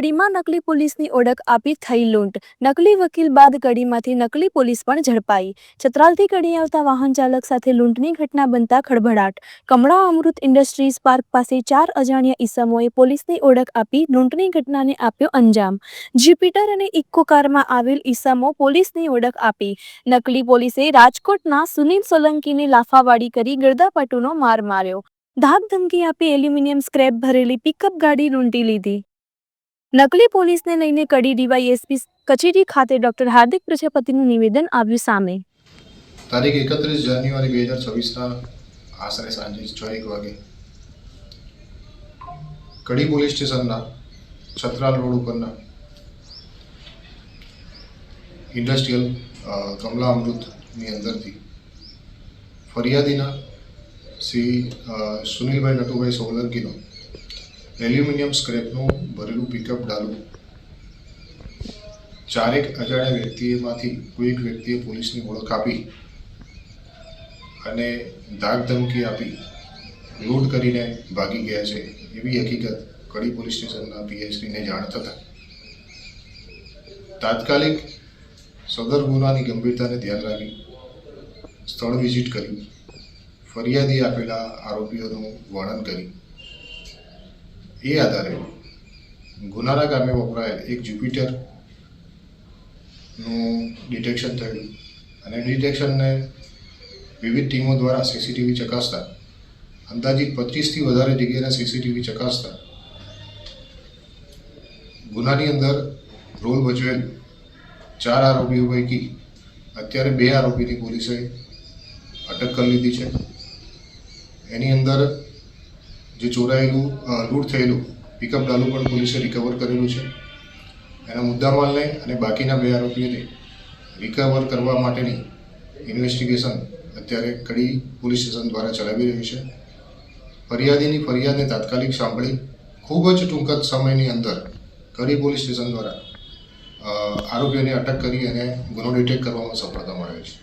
કડીમાં નકલી પોલીસની ઓળખ આપી થઈ લૂંટ. નકલી વકીલ બાદ કડીમાંથી નકલી પોલીસ પણ ઝડપાઈ. ચતરાલથી કડી આવતા વાહન ચાલક સાથે લૂંટની ઘટના બનતા ખળભળાટ. કમળા અમૃત ઇન્ડસ્ટ્રીઝ પાર્ક પાસે ચાર અજાણ્યા ઈસમોએ પોલીસની ઓળખ આપી લૂંટની ઘટનાને આપ્યો અંજામ. જ્યુપિટર અને ઇકો કારમાં આવેલ ઈસમો પોલીસની ઓળખ આપી. નકલી પોલીસે રાજકોટના સુનિલ સોલંકીને લાફાવાડી કરી ગરદાપાટુનો માર માર્યો. ધાક ધમકી આપી એલ્યુમિનિયમ સ્ક્રેપ ભરેલી પિકઅપ ગાડી લૂંટી લીધી. નકલી પોલીસને લઈને કડી ડીવાયએસપી કચેરી ખાતે ડોક્ટર હાર્દિક પ્રજાપતિનું નિવેદન આવ્યું સામે તારીખ એકત્રીસ જાન્યુઆરી બે હજાર છવ્વીસના આશરે સાંજે છ એક વાગે કડી પોલીસ સ્ટેશનના છત્રાલ રોડ ઉપરના ઇન્ડસ્ટ્રીયલ અ, કમલા અમૃતની અંદરથી ફરિયાદીના શ્રી અ, સુનિલભાઈ નટુભાઈ સોલંકીનો એલ્યુમિનિયમ સ્ક્રેપનું ભરેલું પિકઅપ ડાલું. ચારેક અજાણ્યા વ્યક્તિમાંથી કોઈ એક વ્યક્તિએ પોલીસની ઓળખ આપી અને ધાક ધમકી આપી. લૂંટ કરીને ભાગી ગયા છે. એવી હકીકત કડી પોલીસ સ્ટેશનના પીએસડીને જાણ થતાં. તાત્કાલિક સદર ગુનાની ગંભીરતાને ધ્યાન રાખી સ્થળ વિઝિટ કર્યું. ફરિયાદી આપેલા આરોપીઓનું વર્ણન કરી એ આધારે ગુનાના ગામે વપરાયેલ એક જુપિટરનું ડિટેક્શન થયું અને ડિટેક્શનને વિવિધ ટીમો દ્વારા સીસીટીવી ચકાસતા, અંદાજિત પચીસથી વધારે જગ્યાના સીસીટીવી ચકાસતા, ગુનાની અંદર રોલ ભજવેલ ચાર આરોપીઓ પૈકી અત્યારે બે આરોપીની પોલીસે અટક કરી લીધી છે. એની અંદર જે ચોરાયેલું લૂંટ થયેલું પિકઅપ ડાલુ પણ પોલીસે રિકવર કરેલું છે. એના મુદ્દામાલને અને બાકીના બે આરોપીઓને રિકવર કરવા માટેની ઇન્વેસ્ટિગેશન અત્યારે કડી પોલીસ સ્ટેશન દ્વારા ચલાવી રહ્યું છે. ફરિયાદીની ફરિયાદને તાત્કાલિક સાંભળી ખૂબ જ ટૂંક જ સમયની અંદર કડી પોલીસ સ્ટેશન દ્વારા આરોપીઓને અટક કરી અને ગુનો ડિટેક્ટ કરવામાં સફળતા મળે છે.